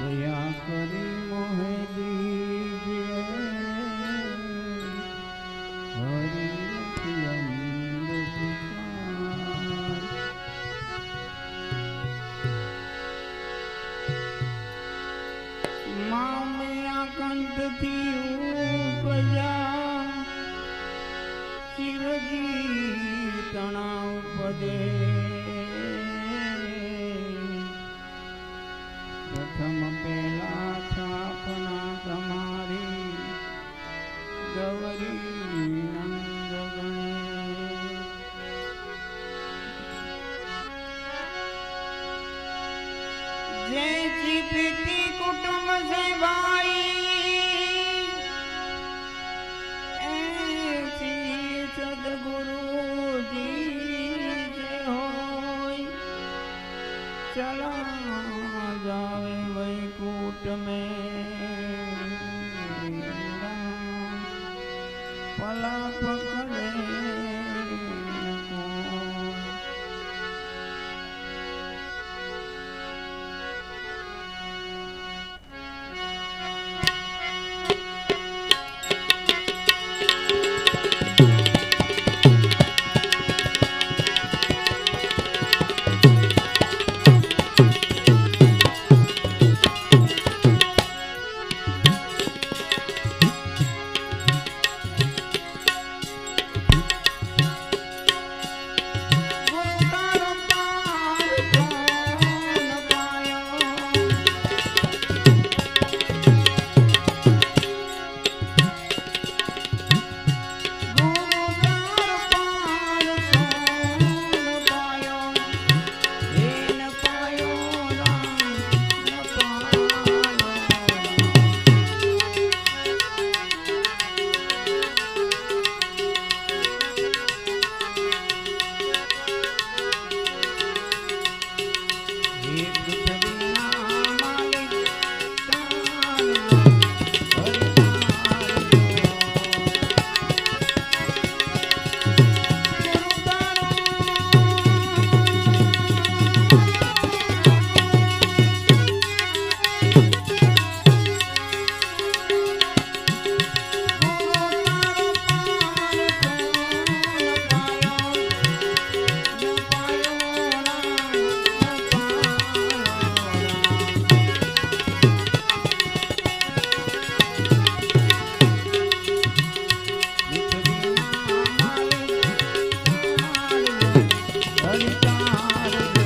દયા કરી મોહે મામયા કંઠથી જેથી પ્રીતિ કુટુંબ સેવાઈ. સદગુરુજી હોય ચલા જાવે વૈકુટ મે. પલા પકડે Thank you. আমার